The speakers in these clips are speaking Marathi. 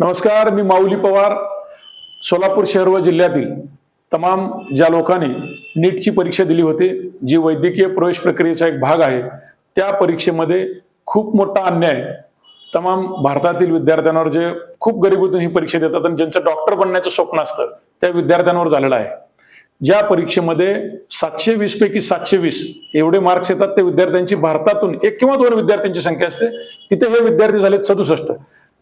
नमस्कार मी माऊली पवार सोलापूर शहर व जिल्ह्यातील तमाम ज्या लोकांनी नीटची परीक्षा दिली होती जी वैद्यकीय प्रवेश प्रक्रियेचा एक भाग आहे त्या परीक्षेमध्ये खूप मोठा अन्याय तमाम भारतातील विद्यार्थ्यांवर जे खूप गरीबीतून ही परीक्षा देतात आणि ज्यांचं डॉक्टर बनण्याचं स्वप्न असतं त्या विद्यार्थ्यांवर झालेलं आहे. ज्या परीक्षेमध्ये सातशे वीस पैकी सातशे वीस एवढे मार्क्स येतात त्या विद्यार्थ्यांची भारतातून एक किंवा दोन विद्यार्थ्यांची संख्या असते तिथे हे विद्यार्थी झालेत सदुसष्ट.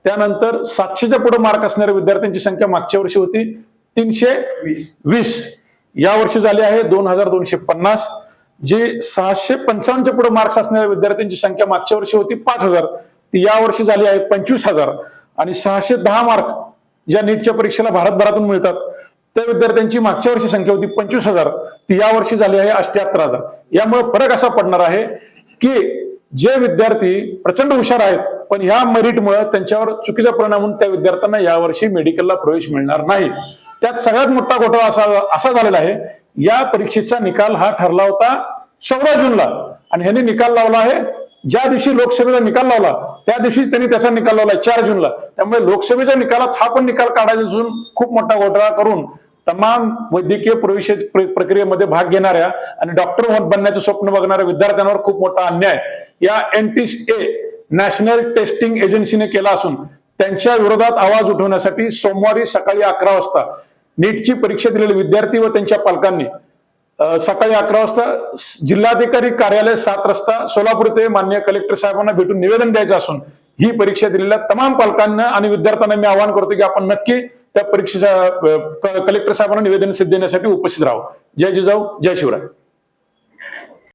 त्यानंतर सातशेच्या पुढे मार्क असणाऱ्या विद्यार्थ्यांची संख्या मागच्या वर्षी होती. तीनशे वीस. या वर्षी झाली आहे दोन हजार दोनशे पन्नास. जे सहाशे पंचावन्नच्या पुढे मार्क्स असणाऱ्या विद्यार्थ्यांची संख्या मागच्या वर्षी होती पाच हजार. ती या वर्षी झाली आहे पंचवीस हजार. आणि सहाशे दहा मार्क ज्या नीटच्या परीक्षेला भारतभरातून मिळतात. त्या विद्यार्थ्यांची मागच्या वर्षी संख्या होती पंचवीस हजार. ती या वर्षी झाली आहे अठ्याहत्तर हजार. यामुळे फरक असा पडणार आहे की जे विद्यार्थी प्रचंड हुशार आहेत पण ह्या मेरिटमुळे त्यांच्यावर चुकीचा परिणाम होऊन त्या विद्यार्थ्यांना यावर्षी मेडिकलला प्रवेश मिळणार नाही. त्यात सगळ्यात मोठा घोटाळा असा असा झालेला आहे. या परीक्षेचा निकाल हा ठरला होता चौदा जूनला. आणि ह्यांनी निकाल लावला आहे. ज्या दिवशी लोकसभेचा निकाल लावला त्या दिवशी त्यांनी त्याचा निकाल लावला चार जूनला. त्यामुळे लोकसभेच्या निकालात हा पण निकाल काढायचा असून खूप मोठा घोटाळा करून तमाम वैद्यकीय प्रवेश प्र- प्रक्रियेमध्ये भाग घेणाऱ्या आणि डॉक्टर बनण्याचं स्वप्न बघणाऱ्या विद्यार्थ्यांवर खूप मोठा अन्याय. या N T A national testing एजन्सीने केला असून त्यांच्या विरोधात आवाज उठवण्यासाठी सोमवारी सकाळी अकरा वाजता नीटची परीक्षा दिलेले विद्यार्थी व त्यांच्या पालकांनी सकाळी अकरा वाजता जिल्हाधिकारी कार्यालय सात रस्ता सोलापूर येथे मान्य कलेक्टर साहेबांना भेटून निवेदन द्यायचं असून ही परीक्षा दिलेल्या तमाम पालकांना आणि विद्यार्थ्यांना मी आवाहन करतो की आपण नक्की त्या परीक्षेच्या कलेक्टर साहेबांना निवेदन सिद्ध देण्यासाठी उपस्थित राहावं जय जिजाऊ जय शिवराय.